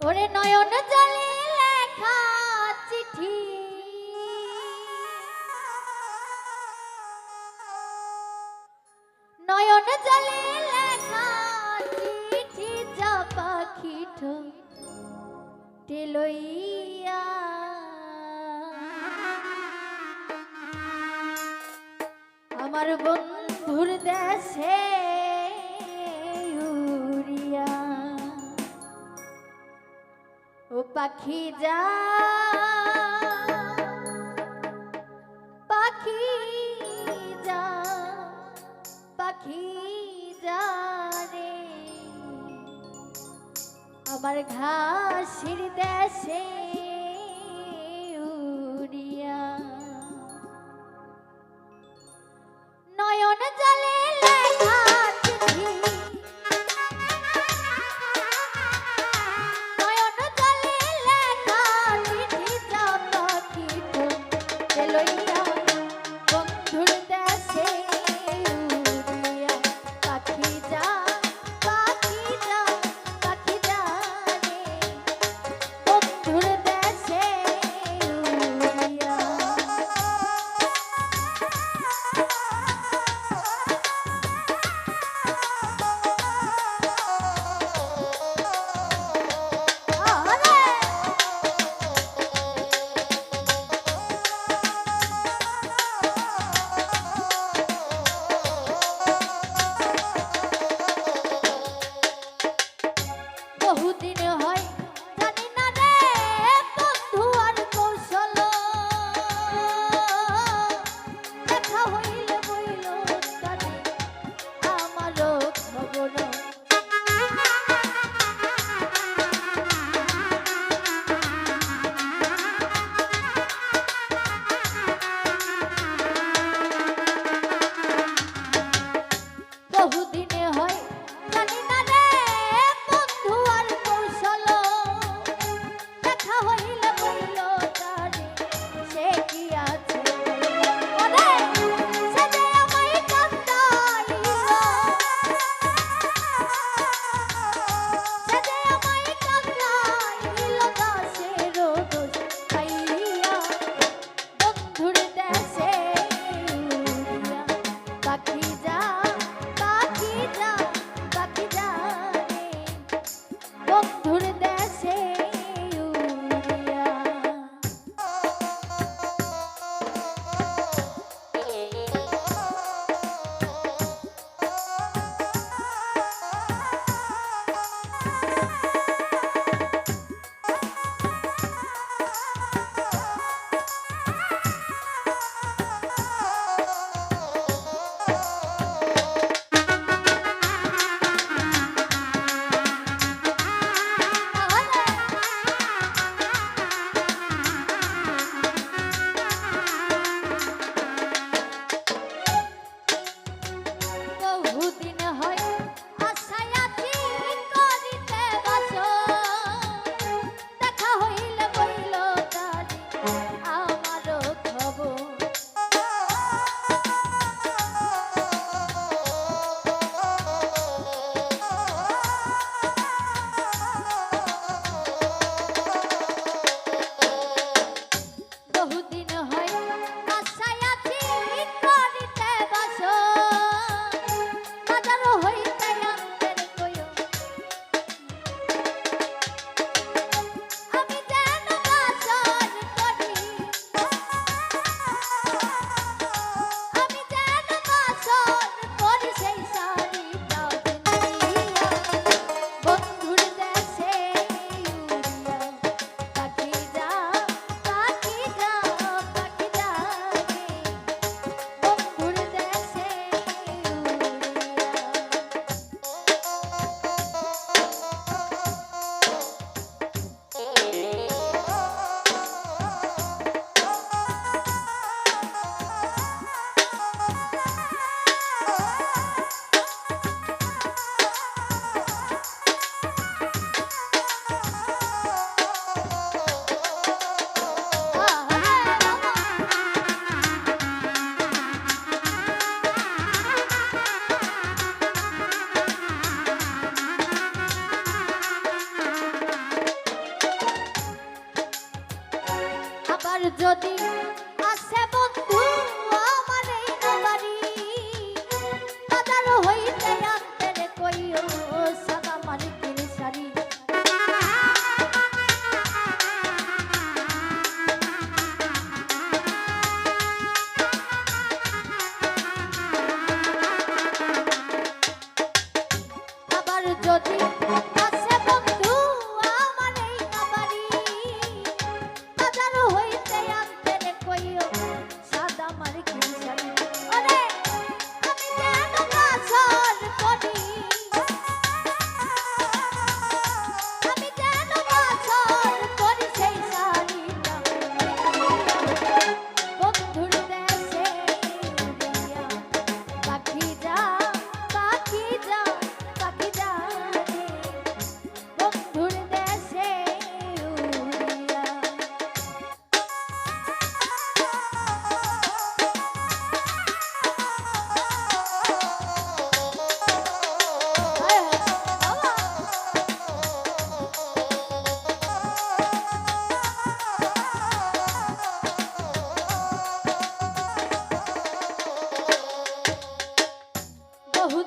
ওরে নয়ন জলে লেখা চিঠি। নয়ন জলে লেখা চিঠি যা পাখিঠ টেলইয়া আমার বন্ধুর দেশে পাখি যা। পাখি যা পাখি যা রে। আমার ঘাসে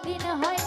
দিন হয়।